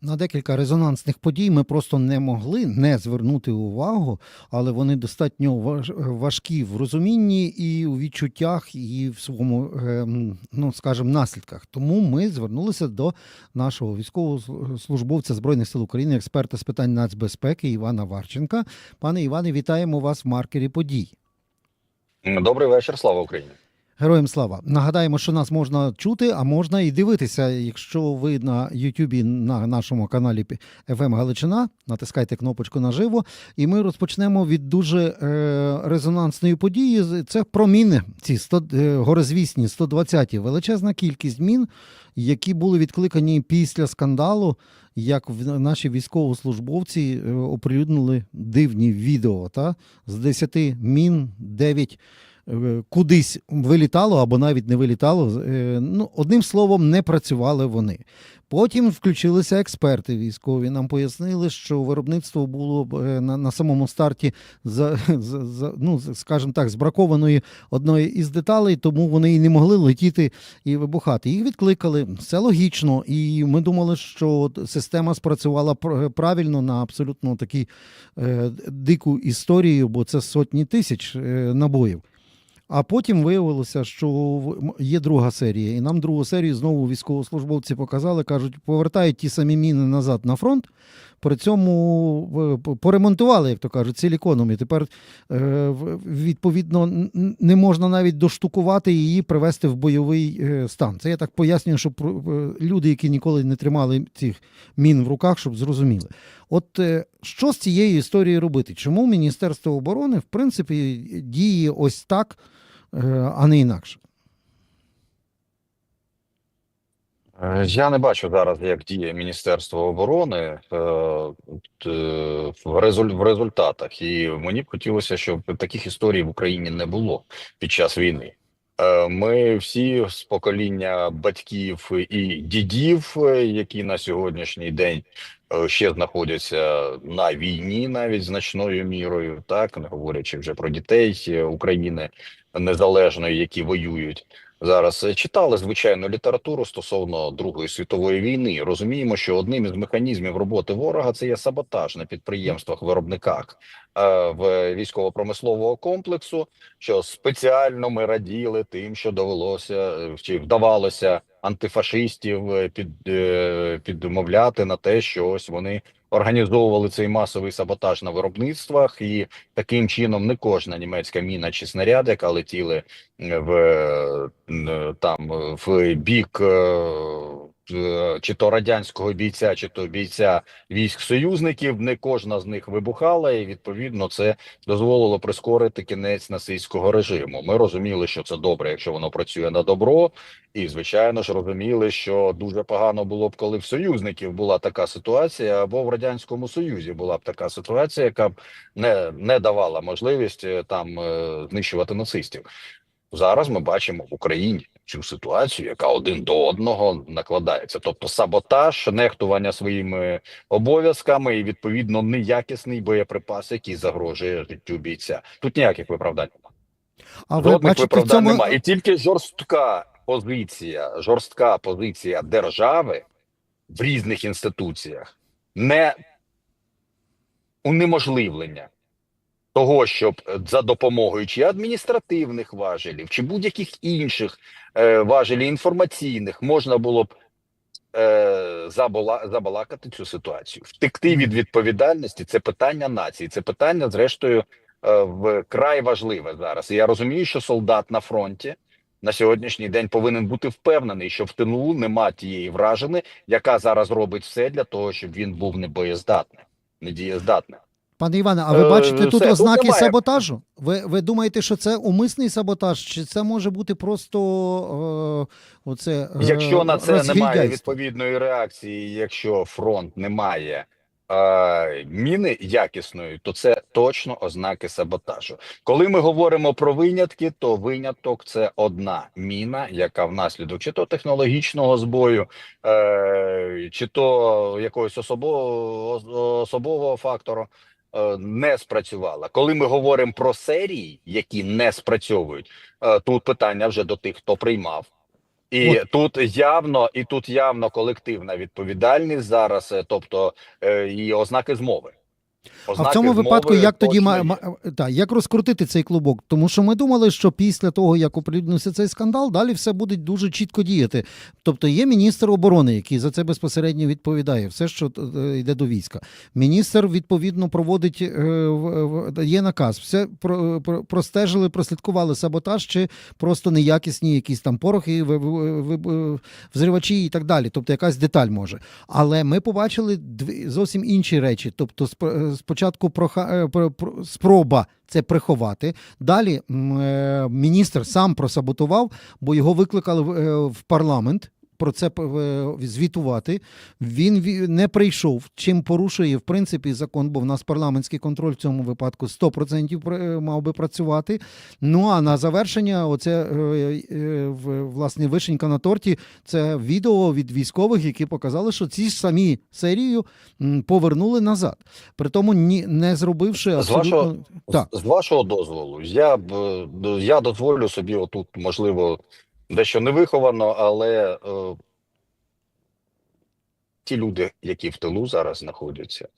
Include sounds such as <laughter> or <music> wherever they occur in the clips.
На декілька резонансних подій ми просто не могли не звернути увагу, але вони достатньо важкі в розумінні і у відчуттях, і в своєму, ем, ну скажімо, наслідках. Тому ми звернулися до нашого військового службовця Збройних сил України, експерта з питань нацбезпеки Івана Варченка. Пане Іване, вітаємо вас в маркері подій. Добрий вечір, слава Україні. Героям слава. Нагадаємо, що нас можна чути, а можна і дивитися. Якщо ви на Ютубі на нашому каналі FM Галичина, натискайте кнопочку наживо, і ми розпочнемо від дуже е, резонансної події. Це про міни, ці 100, е, горизвісні 120-ті. Величезна кількість мін, які були відкликані після скандалу. Як наші військовослужбовці е, оприлюднили дивні відео, та з 10 мін 9 е, кудись вилітало або навіть не вилітало. Е, Ну, одним словом, не працювали вони. Потім включилися експерти військові. Нам пояснили, що виробництво було е, на, на самому старті за, за, за ну, скажімо так, збракованої одної із деталей, тому вони і не могли летіти і вибухати. Їх відкликали. Це логічно. І ми думали, що система спрацювала пр- правильно на абсолютно такій е, дику історію, бо це сотні тисяч е, набоїв. А потім виявилося, що є друга серія, і нам другу серію знову військовослужбовці показали, кажуть, повертають ті самі міни назад на фронт. При цьому поремонтували, як то кажуть, силіконом. І тепер е, відповідно не можна навіть доштукувати її привести в бойовий е, стан. Це я так пояснюю, щоб е, люди, які ніколи не тримали цих мін в руках, щоб зрозуміли. От що з цією історією робити? Чому Міністерство оборони в принципі діє ось так, а не інакше? Е, Я не бачу зараз, як діє Міністерство оборони е, в резуль- результатах, і мені б хотілося, щоб таких історій в Україні не було під час війни. Е, Ми всі з покоління батьків і дідів, е, які на сьогоднішній день е, ще знаходяться на війні, навіть значною мірою, так не говорячи вже про дітей е, України незалежної, які воюють. Зараз е, читали звичайно літературу стосовно Другої світової війни. Розуміємо, що одним із механізмів роботи ворога це є саботаж на підприємствах, виробниках е, в військово-промислового комплексу. Що спеціально ми раділи тим, що довелося е, чи вдавалося антифашистів під підмовляти на те, що ось вони організовували цей масовий саботаж на виробництвах, і таким чином не кожна німецька міна чи снаряд, яка летіли в е, там в бік е, е, чи то радянського бійця, чи то бійця військ союзників. Не кожна з них вибухала, і відповідно це дозволило прискорити кінець нацистського режиму. Ми розуміли, що це добре, якщо воно працює на добро, і звичайно ж розуміли, що дуже погано було б, коли в союзників була така ситуація, або в радянському союзі була б така ситуація, яка б не, не давала можливість е, там е, знищувати нацистів. Зараз ми бачимо в Україні цю ситуацію, яка один до одного накладається, тобто саботаж, нехтування своїми обов'язками і відповідно неякісний боєприпас, який загрожує життю бійця. Тут ніяких виправдань немає. А ви Жодних бачите виправдань цьому немає. І тільки жорстка позиція, жорстка позиція держави в різних інституціях не унеможливлення того, щоб е, за допомогою чи адміністративних важелів, чи будь-яких інших е, важелів інформаційних можна було б е, забала, забалакати цю ситуацію. Втекти від відповідальності це питання нації, це питання, зрештою, е, вкрай важливе зараз. І я розумію, що солдат на фронті на сьогоднішній день повинен бути впевнений, що в тилу нема тієї вражини, яка зараз робить все для того, щоб він був небоєздатним, недієздатним. Пане Іване, а ви Е, бачите тут все, ознаки немає. саботажу? Ви, ви думаєте, що це умисний саботаж, чи це може бути просто е, оце е, Якщо на це немає відповідної реакції, якщо фронт не має е, міни якісної, то це точно ознаки саботажу. Коли ми говоримо про винятки, то виняток це одна міна, яка внаслідок чи то технологічного збою, е, чи то якогось особового, особового фактору. Е, Не спрацювала. Коли ми говоримо про серії, які не спрацьовують, е, тут питання вже до тих, хто приймав І От. тут явно, і тут явно колективна відповідальність зараз, е, тобто і ознаки змови. А в цьому випадку як тоді ма, ма, та, як розкрутити цей клубок? Тому що ми думали, що після того, як оприлюднився цей скандал, далі все буде дуже чітко діяти. Тобто є міністр оборони, який за це безпосередньо відповідає, все, що е, йде до війська. Міністр відповідно проводить е, є наказ. Все про, про, простежили, прослідкували саботаж чи просто неякісні якісь там порохи, взривачі і так далі. Тобто якась деталь може. Але ми побачили дві зовсім інші речі. Тобто, е, спочатку проха, е, про- про- спроба це приховати. Далі е, міністр сам просаботував, бо його викликали е, в парламент. Про це е, звітувати. Він ві- не прийшов, чим порушує в принципі закон, бо в нас парламентський контроль в цьому випадку 100% мав би працювати. Ну а на завершення, оце е, е, власне вишенька на торті. Це відео від військових, які показали, що ці ж самі серію повернули назад. При тому ні, не зробивши З вашого- так. З, вашого дозволу, я б е, я дозволю собі отут, можливо, дещо невиховано, але е, ті люди, які в тилу зараз знаходяться,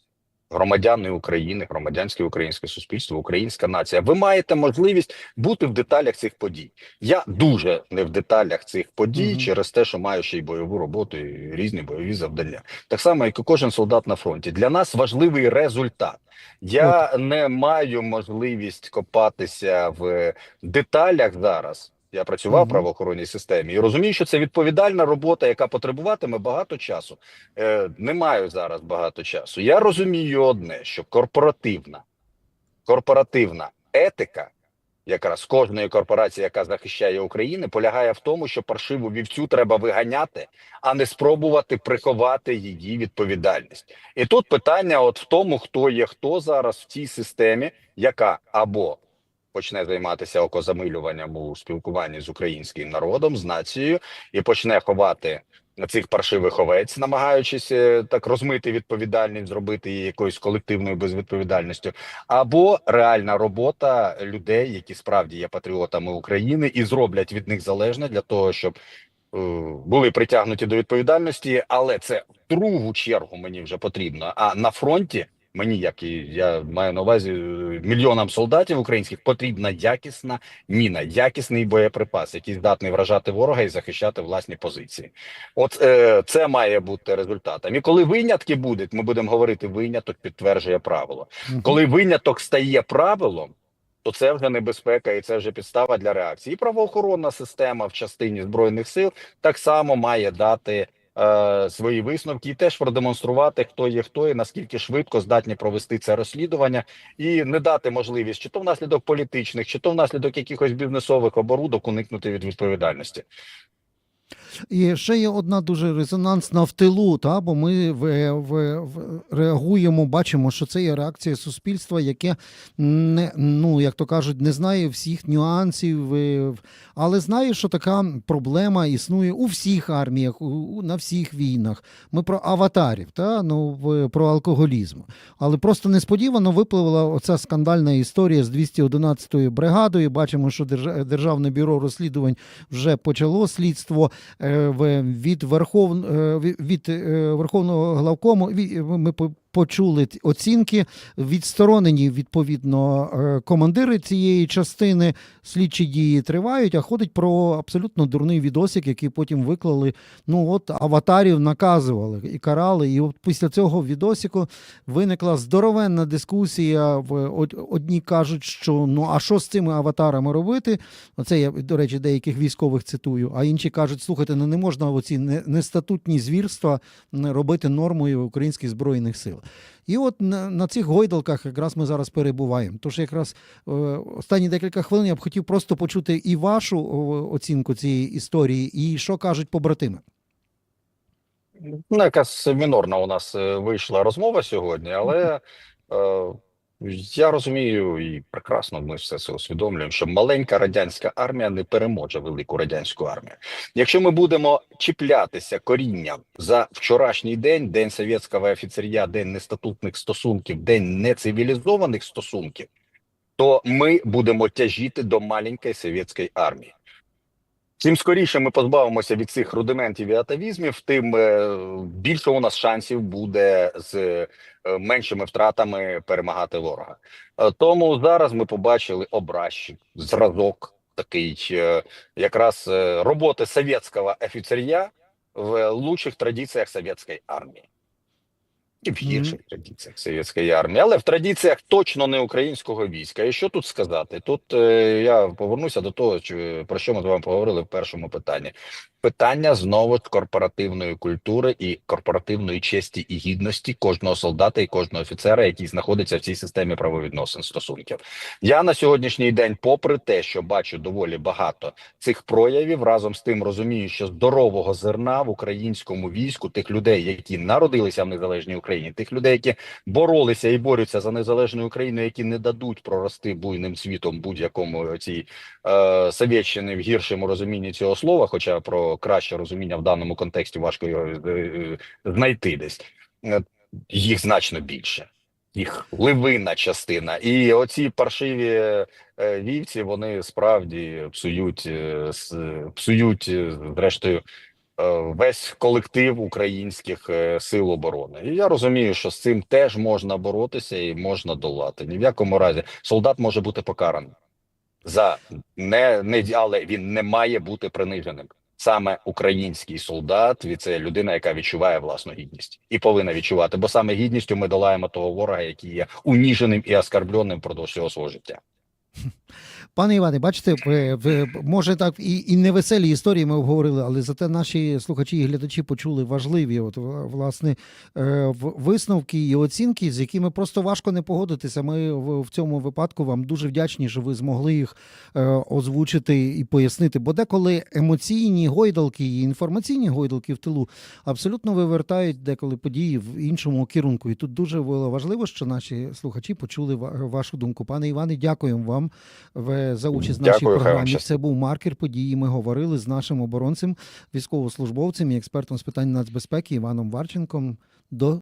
громадяни України, громадянське українське суспільство, українська нація, ви маєте можливість бути в деталях цих подій. Я дуже не в деталях цих подій Мгм. через те, що маю ще й бойову роботу і різні бойові завдання. Так само, як і кожен солдат на фронті. Для нас важливий результат. Я не маю можливість копатися в деталях зараз. Я працював в правоохоронній системі і розумію, що це відповідальна робота, яка потребуватиме багато часу. Е, не маю зараз багато часу. Я розумію одне: що корпоративна, корпоративна етика, якраз кожної корпорації, яка захищає Україну, полягає в тому, що паршиву вівцю треба виганяти, а не спробувати приховати її відповідальність. І тут питання, от в тому, хто є хто зараз в цій системі, яка або почне займатися окозамилюванням у спілкуванні з українським народом, з нацією, і почне ховати цих паршивих овець, намагаючись е, так розмити відповідальність, зробити її якоюсь колективною безвідповідальністю, або реальна робота людей, які справді є патріотами України, і зроблять від них залежне для того, щоб е, були притягнуті до відповідальності, але це в другу чергу мені вже потрібно. А на фронті мені, як і я маю на увазі мільйонам солдатів українських, потрібна якісна міна, якісний боєприпас, який здатний вражати ворога і захищати власні позиції. От е, це має бути результатом. І коли винятки будуть, ми будемо говорити, виняток підтверджує правило. Коли виняток стає правилом, то це вже небезпека і це вже підстава для реакції. І правоохоронна система в частині збройних сил так само має дати свої висновки і теж продемонструвати, хто є хто і наскільки швидко здатні провести це розслідування, і не дати можливість, чи то внаслідок політичних, чи то внаслідок якихось бізнесових оборудок уникнути від відповідальності. І ще є одна дуже резонансна в тилу, та, бо ми в, в, в, реагуємо, бачимо, що це є реакція суспільства, яке не, ну, як то кажуть, не знає всіх нюансів, е, але знає, що така проблема існує у всіх арміях, у, на всіх війнах. Ми про аватарів, та, ну, про алкоголізм. Але просто несподівано випливла оця скандальна історія з 211-ю бригадою. Бачимо, що Держ- Державне бюро розслідувань вже почало слідство від Верхов... е, від- е, Верховного главкому. Ми почули оцінки. Відсторонені відповідно е, командири цієї частини. Слідчі дії тривають, а ходить про абсолютно дурний відосик, який потім виклали. Ну от аватарів наказували і карали. І от після цього відосику виникла здоровенна дискусія. Одні кажуть, що ну а що з цими аватарами робити? Оце я, до речі, деяких військових цитую. А інші кажуть: слухайте, ну не можна оці нестатутні звірства робити нормою українських збройних сил. І от на, на цих гойдалках якраз ми зараз перебуваємо. Тож якраз е, останні декілька хвилин я б хотів просто почути і вашу оцінку цієї історії, і що кажуть побратими. Ну, якась мінорна у нас е, вийшла розмова сьогодні, але е, я розумію і прекрасно ми все це усвідомлюємо, що маленька радянська армія не переможе велику радянську армію. Якщо ми будемо чіплятися корінням за вчорашній день, день совєтського офіцерія, день нестатутних стосунків, день нецивілізованих стосунків, то ми будемо тяжіти до маленької совєтської армії. Чим скоріше ми позбавимося від цих рудиментів і атавізмів, тим е, більше у нас шансів буде з е, меншими втратами перемагати ворога. Е, Тому зараз ми побачили образчик, зразок такий якраз роботи совєтського офіцерія в лучших традиціях совєтської армії. І в гірших традиціях совєтської армії, але в традиціях точно не українського війська. І що тут сказати? Тут е, я повернуся до того, що, про що ми з вами поговорили в першому питанні. Питання знову ж корпоративної культури і корпоративної честі і гідності кожного солдата і кожного офіцера, який знаходиться в цій системі правовідносин стосунків. Я на сьогоднішній день, попри те, що бачу доволі багато цих проявів, разом з тим розумію, що здорового зерна в українському війську тих людей, які народилися в незалежній Україні, тих людей, які боролися і борються за незалежну Україну, які не дадуть прорости буйним світом будь-якому цій е, Совєтщини в гіршому розумінні цього слова, хоча про краще розуміння в даному контексті важко його е, е, знайти десь. Е, Їх значно більше. Їх ливина частина, і оці паршиві е, вівці вони справді псують, е, псують е, зрештою е, весь колектив українських е, сил оборони. І я розумію, що з цим теж можна боротися і можна долати. Ні в якому разі солдат може бути покараний за не, не але він не має бути приниженим. Саме український солдат від це людина, яка відчуває власну гідність і повинна відчувати, бо саме гідністю ми долаємо того ворога, який є уніженим і оскарбленим впродовж всього свого життя. <laughs> Пане Іване, бачите, ви- може так і, і невеселі історії ми обговорили, але зате наші слухачі і глядачі почули важливі, от власне, е, висновки і оцінки, з якими просто важко не погодитися. Ми в, цьому випадку вам дуже вдячні, що ви змогли їх е, озвучити і пояснити. Бо деколи емоційні гойдалки і інформаційні гойдалки в тилу абсолютно вивертають деколи події в іншому керунку. І тут дуже було важливо, що наші слухачі почули ва- вашу думку. Пане Іване, дякуємо вам за участь в нашій Дякую, програмі. Це був маркер події. Ми говорили з нашим оборонцем, військовослужбовцем і експертом з питань нацбезпеки Іваном Варченком. До